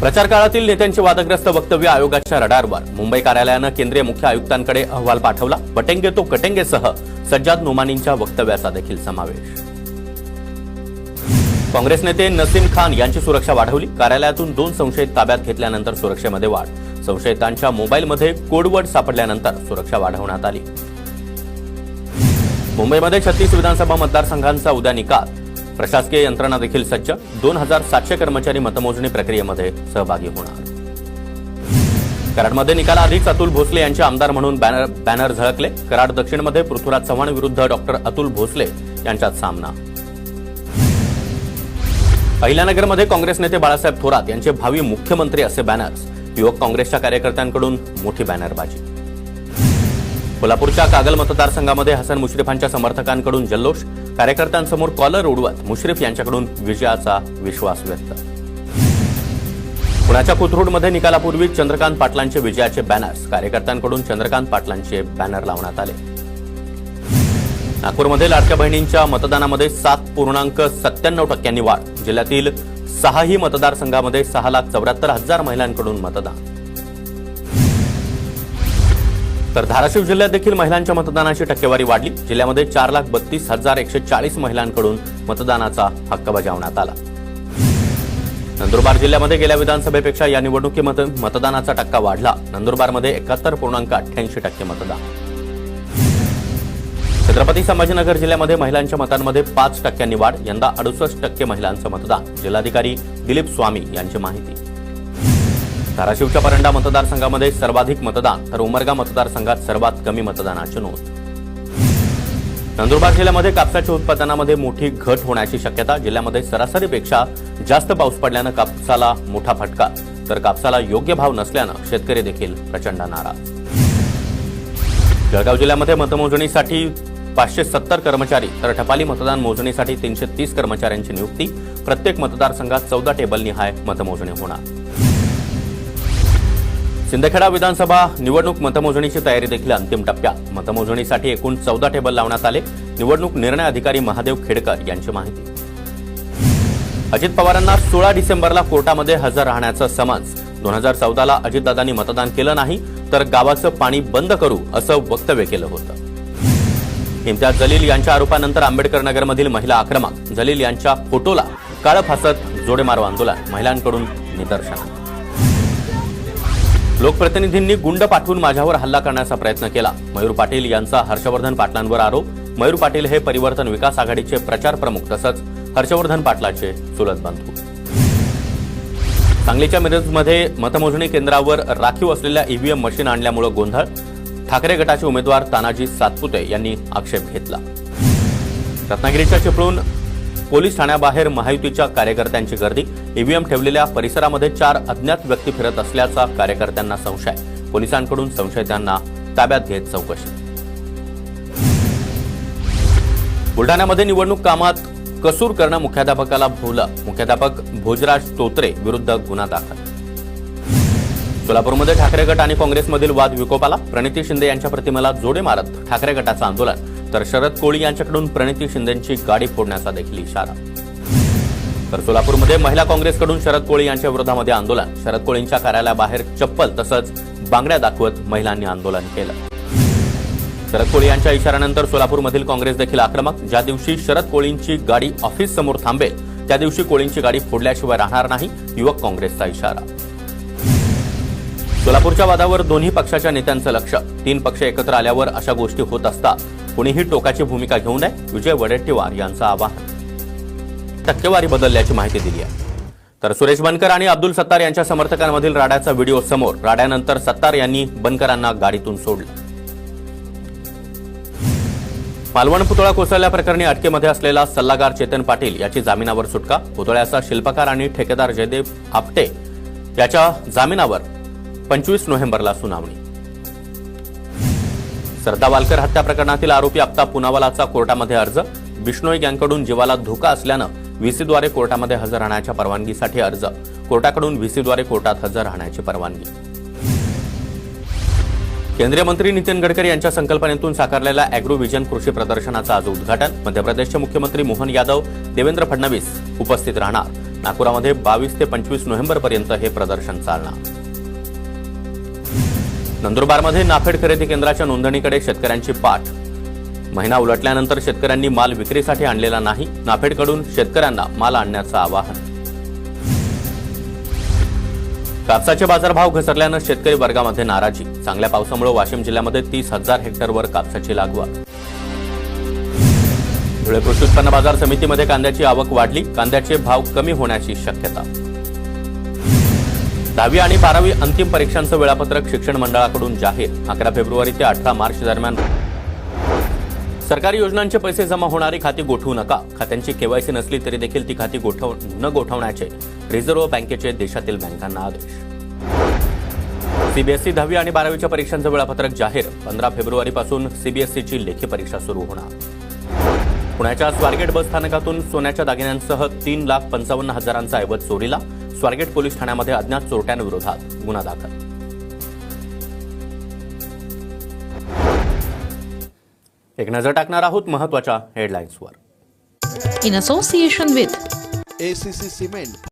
प्रचार काळातील नेत्यांची वादग्रस्त वक्तव्य आयोगाच्या रडारवर. मुंबई कार्यालयानं केंद्रीय मुख्य आयुक्तांकडे अहवाल पाठवला. पटेंगे तो कटेंगेसह सज्जाद नोमानींच्या वक्तव्याचा देखील समावेश. काँग्रेस नेते नसीम खान यांची सुरक्षा वाढवली. कार्यालयातून दोन संशयित ताब्यात घेतल्यानंतर सुरक्षेमध्ये वाढ. संशयितांच्या मोबाईलमध्ये कोडवर्ड सापडल्यानंतर सुरक्षा वाढवण्यात आली. मुंबईमध्ये छत्तीस विधानसभा मतदारसंघांचा उद्या निकाल. प्रशासकीय यंत्रणा देखील सज्ज. दोन हजार सातशे कर्मचारी मतमोजणी प्रक्रियेमध्ये सहभागी होणार. कराडमध्ये निकालाआधीच अतुल भोसले यांचे आमदार म्हणून बॅनर बॅनर झळकले. कराड दक्षिणमध्ये पृथ्वीराज चव्हाण विरुद्ध डॉक्टर अतुल भोसले यांच्यात सामना. अहिल्यानगरमध्ये काँग्रेस नेते बाळासाहेब थोरात यांचे भावी मुख्यमंत्री असे बॅनर्स. युवक काँग्रेसच्या कार्यकर्त्यांकडून मोठी बॅनरबाजी. कोल्हापूरच्या कागल मतदारसंघामध्ये हसन मुश्रीफांच्या समर्थकांकडून जल्लोष. कार्यकर्त्यांसमोर कॉलर उडवत मुश्रीफ यांच्याकडून विजयाचा विश्वास व्यक्त. पुण्याच्या कोथरूडमध्ये निकालापूर्वी चंद्रकांत पाटलांचे विजयाचे बॅनर्स कार्यकर्त्यांकडून चंद्रकांत पाटलांचे बॅनर लावण्यात आले. नागपूरमध्ये लाडक्या बहिणींच्या मतदानामध्ये सात पूर्णांक सत्त्याण्णव टक्क्यांनी वाढ जिल्ह्यातील सहाही मतदारसंघामध्ये सहा लाख चौऱ्याहत्तर हजार महिलांकडून मतदान. तर धाराशिव जिल्ह्यात देखील महिलांच्या मतदानाची टक्केवारी वाढली. जिल्ह्यामध्ये चार लाख बत्तीस हजार एकशे चाळीस महिलांकडून मतदानाचा हक्क बजावण्यात आला. नंदुरबार जिल्ह्यामध्ये गेल्या विधानसभेपेक्षा या निवडणुकीमध्ये मतदानाचा टक्का वाढला. नंदुरबारमध्ये एकाहत्तर पूर्णांक अठ्ठ्याऐंशी टक्के मतदान. छत्रपती संभाजीनगर जिल्ह्यामध्ये महिलांच्या मतांमध्ये पाच टक्क्यांनी वाढ यंदा अडुसष्ट टक्के महिलांचं मतदान. जिल्हाधिकारी दिलीप स्वामी यांची माहिती. धाराशिवच्या परंडा मतदारसंघामध्ये सर्वाधिक मतदान तर उमरगा मतदारसंघात सर्वात कमी मतदानाची नोंद. नंदुरबार जिल्ह्यामध्ये कापसाच्या उत्पादनामध्ये मोठी घट होण्याची शक्यता जिल्ह्यामध्ये सरासरीपेक्षा जास्त पाऊस पडल्यानं कापसाला मोठा फटका तर कापसाला योग्य भाव नसल्यानं शेतकरी देखील प्रचंड नाराज. जळगाव जिल्ह्यामध्ये मतमोजणीसाठी पाचशे सत्तर कर्मचारी तर टपाली मतदान मोजणीसाठी तीनशे तीस कर्मचाऱ्यांची नियुक्ती प्रत्येक मतदारसंघात चौदा टेबल निहाय मतमोजणी होणार. सिंदखेडा विधानसभा निवडणूक मतमोजणीची तयारी देखील अंतिम टप्प्यात. मतमोजणीसाठी एकूण चौदा टेबल लावण्यात आले. निवडणूक निर्णय अधिकारी महादेव खेडकर यांची माहिती. अजित पवारांना सोळा डिसेंबरला कोर्टामध्ये हजर राहण्याचं समन्स. दोन हजार चौदाला अजितदादांनी मतदान केलं नाही तर गावाचं पाणी बंद करू असं वक्तव्य केलं होतं. इम्तियाज जलील यांच्या आरोपानंतर आंबेडकर नगरमधील महिला आक्रमक. जलील यांच्या फोटोला काळं फासत जोडेमारो आंदोलन. महिलांकडून निदर्शनात लोकप्रतिनिधींनी गुंड पाठवून माझ्यावर हल्ला करण्याचा प्रयत्न केला. मयूर पाटील यांचा हर्षवर्धन पाटलांवर आरोप. मयूर पाटील हे परिवर्तन विकास आघाडीचे प्रचार प्रमुख तसंच हर्षवर्धन पाटलाचे चुलत बंधू. सांगलीच्या मिरजमध्ये मतमोजणी केंद्रावर राखीव असलेल्या ईव्हीएम मशीन आणल्यामुळे गोंधळ. ठाकरे गटाचे उमेदवार तानाजी सातपुते यांनी आक्षेप घेतला. रत्नागिरीच्या चिपळूण पोलीस ठाण्याबाहेर महायुतीच्या कार्यकर्त्यांची गर्दी. ईव्हीएम ठेवलेल्या परिसरामध्ये चार अज्ञात व्यक्ती फिरत असल्याचा कार्यकर्त्यांना संशय. पोलिसांकडून संशयितांना ताब्यात घेत चौकशी. बुलढाण्यामध्ये निवडणूक कामात कसूर करणं मुख्याध्यापकाला भोवलं. मुख्याध्यापक भोजराज तोत्रे विरुद्ध गुन्हा दाखल. सोलापूरमध्ये ठाकरे गट आणि काँग्रेसमधील वाद विकोपाला. प्रणिती शिंदे यांच्या प्रतिमेला जोडे मारत ठाकरे गटाचं आंदोलन. तर शरद कोळी यांच्याकडून प्रणिती शिंदेची गाडी फोडण्याचा देखील इशारा. तर सोलापूरमध्ये महिला काँग्रेसकडून शरद कोळी यांच्या विरोधामध्ये आंदोलन. शरद कोळींच्या कार्यालयाबाहेर चप्पल तसंच बांगड्या दाखवत महिलांनी आंदोलन केलं. शरद कोळी यांच्या इशाऱ्यानंतर सोलापूरमधील काँग्रेस देखील आक्रमक. ज्या दिवशी शरद कोळींची गाडी ऑफिस समोर थांबेल त्या दिवशी कोळींची गाडी फोडल्याशिवाय राहणार नाही युवक काँग्रेसचा इशारा. सोलापूरच्या वादावर दोन्ही पक्षाच्या नेत्यांचं लक्ष. तीन पक्ष एकत्र आल्यावर अशा गोष्टी होत असतात. कुणीही टोकाची भूमिका घेऊ नये विजय वडेट्टीवार यांचं आवाहन. टक्केवारी बदलल्याची माहिती दिली आहे. तर सुरेश बनकर आणि अब्दुल सत्तार यांच्या समर्थकांमधील राड्याचा व्हिडिओ समोर राड्यानंतर सत्तार यांनी बनकरांना गाडीतून सोडलं. मालवण पुतळा कोसळल्याप्रकरणी अटकेमध्ये असलेला सल्लागार चेतन पाटील याची जामिनावर सुटका. पुतळ्याचा शिल्पकार आणि ठेकेदार जयदेव आपटे याच्या जामिनावर पंचवीस नोव्हेंबरला सुनावणी. सरदा वालकर हत्या प्रकरणातील आरोपी आप्ता पुनावालाचा कोर्टामध्ये अर्ज. बिष्णोई गँगकडून जीवाला धोका असल्यानं व्हीसीद्वारे कोर्टामध्ये हजर राहण्याच्या परवानगीसाठी अर्ज. कोर्टाकडून व्हीसीद्वारे कोर्टात हजर राहण्याची परवानगी. केंद्रीय मंत्री नितीन गडकरी यांच्या संकल्पनेतून साकारलेल्या अॅग्रोव्हिजन कृषी प्रदर्शनाचं आज उद्घाटन. मध्य प्रदेशचे मुख्यमंत्री मोहन यादव देवेंद्र फडणवीस उपस्थित राहणार. नागपुरामध्ये बावीस ते पंचवीस नोव्हेंबरपर्यंत हे प्रदर्शन चालणार. नंदुरबारमध्ये नाफेड खरेदी केंद्राच्या नोंदणीकडे शेतकऱ्यांची पाठ. महिना उलटल्यानंतर शेतकऱ्यांनी माल विक्रीसाठी आणलेला नाही नाफेडकडून शेतकऱ्यांना माल आणण्याचं आवाहन. कापसाचे बाजारभाव घसरल्यानं शेतकरी वर्गामध्ये नाराजी. चांगल्या पावसामुळे वाशिम जिल्ह्यामध्ये तीस हजार हेक्टरवर कापसाची लागवड. धुळे कृषी उत्पन्न बाजार समितीमध्ये कांद्याची आवक वाढली कांद्याचे भाव कमी होण्याची शक्यता. दहावी आणि बारावी अंतिम परीक्षांचं वेळापत्रक शिक्षण मंडळाकडून जाहीर. अकरा फेब्रुवारी ते अठरा मार्च दरम्यान. सरकारी योजनांचे पैसे जमा होणारी खाती गोठवू नका. खात्यांची केवायसी नसली तरी देखील ती खाती गोठव न गोठवण्याचे रिझर्व्ह बँकेचे देशातील बँकांना आदेश. सीबीएसई दहावी आणि बारावीच्या परीक्षांचं वेळापत्रक जाहीर. पंधरा फेब्रुवारीपासून सीबीएसईची लेखी परीक्षा सुरू होणार. पुण्याच्या स्वारगेट बस स्थानकातून सोन्याच्या दागिन्यांसह तीन लाख पंचावन्न हजारांचा ऐवज चोरीला. स्वारगेट पोलीस ठाण्यामध्ये अज्ञात चोरट्यांविरोधात गुन्हा दाखल. एक नजर टाकणार आहोत महत्त्वाच्या हेडलाईन्सवर in association with ACC Cement